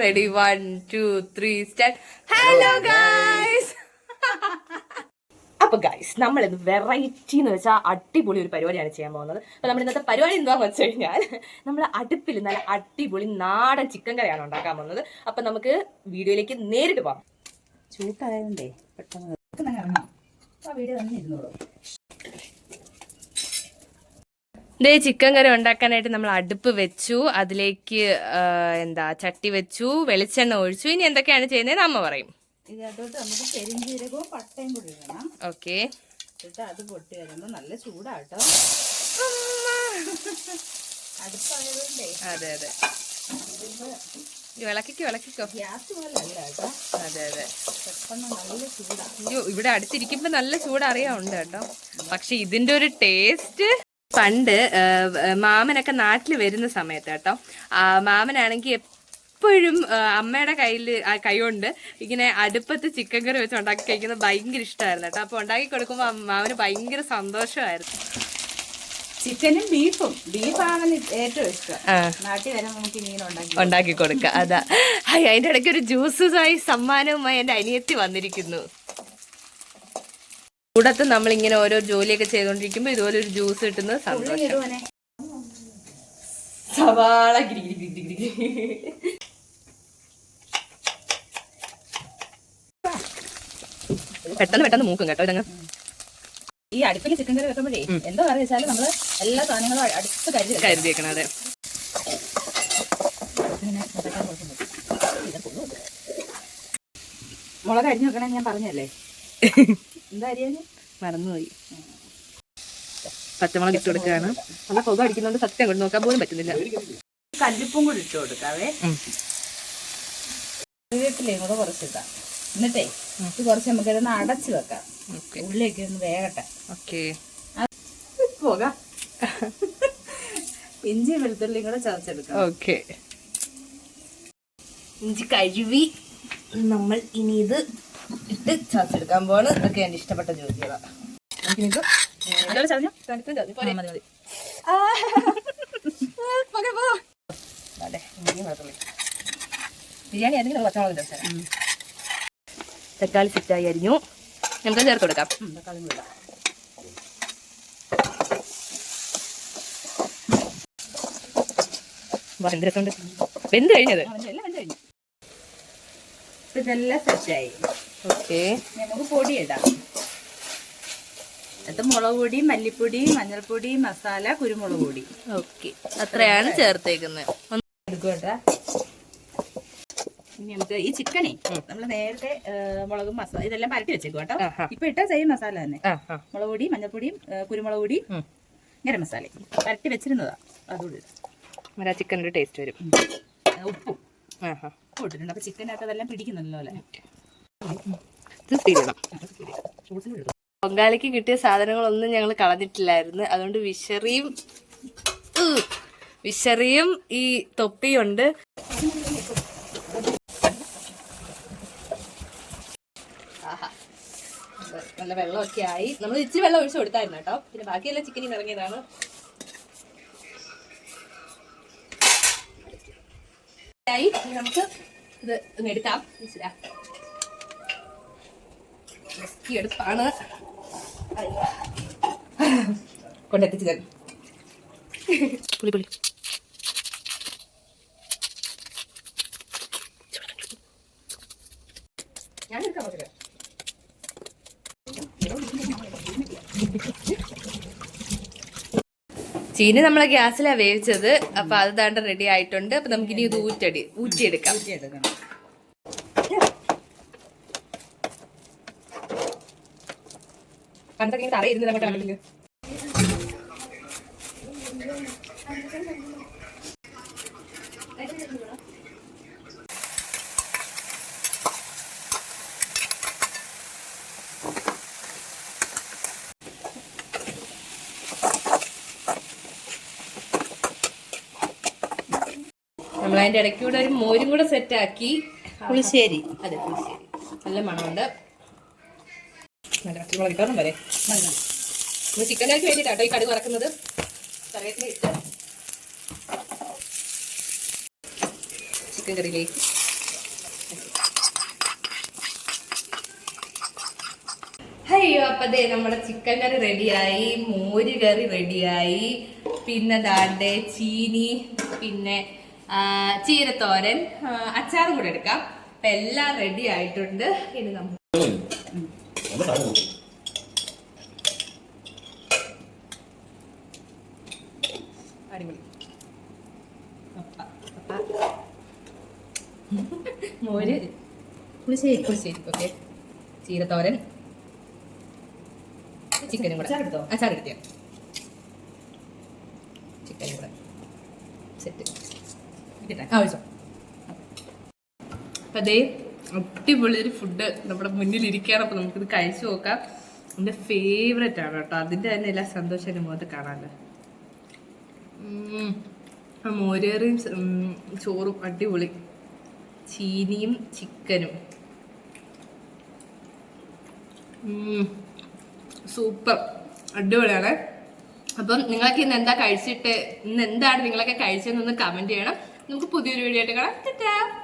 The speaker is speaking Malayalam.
Ready one two three start hello guys അപ്പൊ ഗൈസ് നമ്മൾ ഇന്ന് വെറൈറ്റി എന്ന് വെച്ചാൽ അടിപൊളി ഒരു പരിപാടിയാണ് ചെയ്യാൻ പോകുന്നത്. അപ്പൊ നമ്മൾ ഇന്നത്തെ പരിപാടി എന്താണെന്ന് വെച്ച് കഴിഞ്ഞാൽ നമ്മൾ അടുപ്പിൽ നല്ല അടിപൊളി നാടൻ ചിക്കൻ കറിയാണ് ഉണ്ടാക്കാൻ പോകുന്നത്. അപ്പൊ നമുക്ക് വീഡിയോയിലേക്ക് നേരിട്ട് പോകാം. ചൂട്ടായതുകൊണ്ടേ പെട്ടെന്ന് വീഡിയോ തന്നെ ഇരുന്നോളൂ. ഇതേ ചിക്കൻ കറി ഉണ്ടാക്കാനായിട്ട് നമ്മൾ അടുപ്പ് വെച്ചു. അതിലേക്ക് എന്താ ചട്ടി വെച്ചു വെളിച്ചെണ്ണ ഒഴിച്ചു. ഇനി എന്തൊക്കെയാണ് ചെയ്യുന്നത് അമ്മ പറയും. ഇതിനകത്തോട്ട് നമുക്ക് പെരിഞ്ജീരകവും പട്ടയും കൂടി ഇടണം. ഓക്കെ. എന്നിട്ട് അത് പൊട്ടി വരുമ്പോൾ നല്ല ചൂടാട്ടോ. അടുപ്പായതുകൊണ്ടേ. അതെ അതെ. വിളക്കിക്കോ വിളക്കിക്കോ. ഗ്യാസ് പോലെ കേട്ടോ. അതെ അതെ. നല്ല ചൂടാ. അയ്യോ ഇവിടെ അടുത്തിരിക്കുമ്പോ നല്ല ചൂട് അറിയാറുണ്ട് കേട്ടോ. പക്ഷെ ഇതിന്റെ ഒരു ടേസ്റ്റ് പണ്ട് മാമനൊക്കെ നാട്ടിൽ വരുന്ന സമയത്ത് കേട്ടോ മാമനാണെങ്കിൽ എപ്പോഴും അമ്മയുടെ കയ്യിൽ കൈ കൊണ്ട് ഇങ്ങനെ അടുപ്പത്ത് ചിക്കൻ കറി വെച്ച് ഉണ്ടാക്കി കഴിക്കുന്നത് ഭയങ്കര ഇഷ്ടമായിരുന്നു കേട്ടോ. അപ്പൊ ഉണ്ടാക്കി കൊടുക്കുമ്പോൾ മാമന് ഭയങ്കര സന്തോഷമായിരുന്നു. ചിക്കനും ബീഫും ബീഫാണ് ഏറ്റവും ഇഷ്ടം. നാട്ടിൽ വരുമ്പോൾ നമുക്ക് മീൻ ഉണ്ടാക്കി ഉണ്ടാക്കി കൊടുക്ക. അതാ. അതിന്റെ ഇടയ്ക്ക് ഒരു ജ്യൂസായി സമ്മാനവുമായി എന്റെ അനിയത്തി വന്നിരിക്കുന്നു. കൂടത്ത് നമ്മൾ ഇങ്ങനെ ഓരോ ജോലിയൊക്കെ ചെയ്തോണ്ടിരിക്കുമ്പോ ഇതുപോലെ ഒരു ജ്യൂസ് കിട്ടുന്നത് സന്തോഷം. ഇടുവനെ സവാള. പെട്ടെന്ന് പെട്ടെന്ന് മൂക്കും കേട്ടോ ഇതങ്ങ്. ഈ അടുപ്പിൽ ചിക്കൻ കറി വെക്കുമ്പോഴേ എന്താ പറയുക വെച്ചാൽ നമ്മൾ എല്ലാ സാധനങ്ങളും അടുത്ത് കരുതി. കരുതി വെക്കണം അതെ. മുളക് അരിഞ്ഞു വെക്കണേ ഞാൻ പറഞ്ഞല്ലേ? എന്താ മറന്നുപോയി. പച്ചമുളക് ഇട്ട് കൊടുക്കുകയാണ്. നല്ല പുക അടിക്കുന്നതുകൊണ്ട് സത്യം കൊണ്ട് നോക്കാൻ പോലും പറ്റുന്നില്ല. കല്ലിപ്പും കൂടി ഇട്ട് കൊടുക്കാവേ. ഉം. വീട്ടിലേ കൂടെ കുറച്ചിട്ടാ. എന്നിട്ടേ ഇത് കുറച്ച് നമുക്ക് ഇതൊന്ന് അടച്ചു വെക്കാം. ഉള്ളിലേക്ക് ഒന്ന് വേകട്ടെ. ഓക്കെ. പോകാം. ഇഞ്ചി വെളുത്തുള്ളിയും കൂടെ ചതച്ചെടുക്കാം. ഓക്കെ. ഇഞ്ചി കഴുകി. നമ്മൾ ഇനി ഇത് ഇട്ട് ചതച്ചെടുക്കാൻ പോവാണ്. ഇതൊക്കെ എന്റെ ഇഷ്ടപ്പെട്ട ജോലികളാണ് ബിരിയാണി പച്ചമുളക് തക്കാളി ചിറ്റായി അരിഞ്ഞു. നമുക്ക് ചേർത്ത് കൊടുക്കാം. തക്കാളി കൂടി ഇടാം. വാ, എന്ത് രസമുണ്ട്. വെന്ത് കഴിഞ്ഞത്? ഇതെല്ലാം സെറ്റായി. ഓക്കെ. നമുക്ക് പൊടി ഇടാം. അത് മുളക് പൊടി മല്ലിപ്പൊടി മഞ്ഞൾപ്പൊടി മസാല കുരുമുളക് പൊടി. ഓക്കെ. അത്രയാണ് ചേർത്തേക്കുന്നത്. എടുക്കട്ടെ ഇനി നമുക്ക് ഈ ചിക്കനേ നമ്മൾ നേരത്തെ മുളകും മസാല ഇതെല്ലാം പരട്ടി വെച്ചേക്കും കേട്ടോ ഇപ്പൊ ഇട്ട സെയിം മസാല തന്നെ. ആ ആ. മുളക് പൊടി മഞ്ഞൾപ്പൊടിയും കുരുമുളക് പൊടി. ഗരം മസാല. പരട്ടി വെച്ചിരുന്നതാ. അതുകൂടി. ഒരു ചിക്കനൊരു ടേസ്റ്റ് വരും. ഉപ്പും. ആ ഉപ്പും ഇട്ടിട്ടുണ്ട്. അപ്പൊ ചിക്കനകത്ത് അതെല്ലാം പിടിക്കുന്നല്ലോ അല്ലേ? ഇത് പൊങ്കാലയ്ക്ക് കിട്ടിയ സാധനങ്ങളൊന്നും ഞങ്ങൾ കളഞ്ഞിട്ടില്ലായിരുന്നു. അതുകൊണ്ട് വിശറിയും വിശറിയും ഈ തൊപ്പിയുണ്ട്. നല്ല വെള്ളമൊക്കെ ആയി. നമ്മൾ ഇച്ചിരി വെള്ളം ഒഴിച്ചു കൊടുത്തായിരുന്നു കേട്ടോ. പിന്നെ ബാക്കിയെല്ലാം ചിക്കനിൽ ഇറങ്ങിയതാണ്. ആയി നമുക്ക് ഇത് എടുക്കാം. മനസ്സിലാ റിസ്കി എടുപ്പാണ് കൊണ്ടെത്തിച്ചു തരും പുളി. പുളി ചീനി നമ്മളെ ഗ്യാസിലാണ് വേവിച്ചത്. അപ്പൊ അത് ദാണ്ട് റെഡി ആയിട്ടുണ്ട്. അപ്പൊ നമുക്കിനി ഇത് ഊറ്റടി ഊറ്റിയെടുക്കാം. എടുക്കണം പണ്ടൊക്കെ ഇങ്ങനെ തറയിരുന്നില്ല അങ്ങോട്ട് നമ്മൾ അതിന്റെ ഇടയ്ക്ക് ഒരു മോരും കൂടെ സെറ്റ് ആക്കി. പുളിശ്ശേരി. അതെ പുളിശ്ശേരി. നല്ല മണമുണ്ട്. നല്ല പച്ചമുളക് ഇട്ടോണം വരെ. മതി നമ്മൾ ചിക്കനിലേക്ക് വേണ്ടിയിട്ടാട്ടോ ഈ കടുക് വറക്കുന്നത്. കറിവേപ്പില ചിക്കൻ കറിയിലേക്ക്. അയ്യോ അപ്പൊ അതെ നമ്മുടെ ചിക്കൻ കറി റെഡിയായി മോര് കറി റെഡിയായി. പിന്നെ ദാണ്ടെ ചീനി പിന്നെ ചീരത്തോരൻ അച്ചാറും കൂടെ എടുക്കാം. അപ്പൊ എല്ലാം റെഡി ആയിട്ടുണ്ട്. ഇനി നമുക്ക് മോര്. പുളിശ്ശേരി പുളിശ്ശേരി ഓക്കെ ചീരത്തോരൻ. ചിക്കനും കൂടെ. അച്ചാറെടുത്തോ? അച്ചാർ എടുത്തിയ. ചിക്കനും കൂടെ. സെറ്റ് ആവശ്യം അപ്പൊ അതേ അടിപൊളി ഒരു ഫുഡ് നമ്മുടെ മുന്നിൽ ഇരിക്കുകയാണ് അപ്പൊ നമുക്കിത് കഴിച്ചു നോക്കാം. എന്റെ ഫേവറേറ്റ് ആണ് കേട്ടോ. അതിന്റെ തന്നെ എല്ലാ സന്തോഷം എന്റെ മുഖത്ത് കാണാമല്ലോ മോരേറിയും ചോറും അടിപൊളി. ചീനിയും ചിക്കനും. സൂപ്പർ. അടിപൊളിയാണ്. അപ്പം നിങ്ങളൊക്കെ ഇന്ന് എന്താ കഴിച്ചിട്ട് ഇന്ന് എന്താണ് നിങ്ങളൊക്കെ കഴിച്ചതെന്നൊന്ന് കമന്റ് ചെയ്യണം. നമുക്ക് പുതിയൊരു വീഡിയോ ആയിട്ട് കാണാം.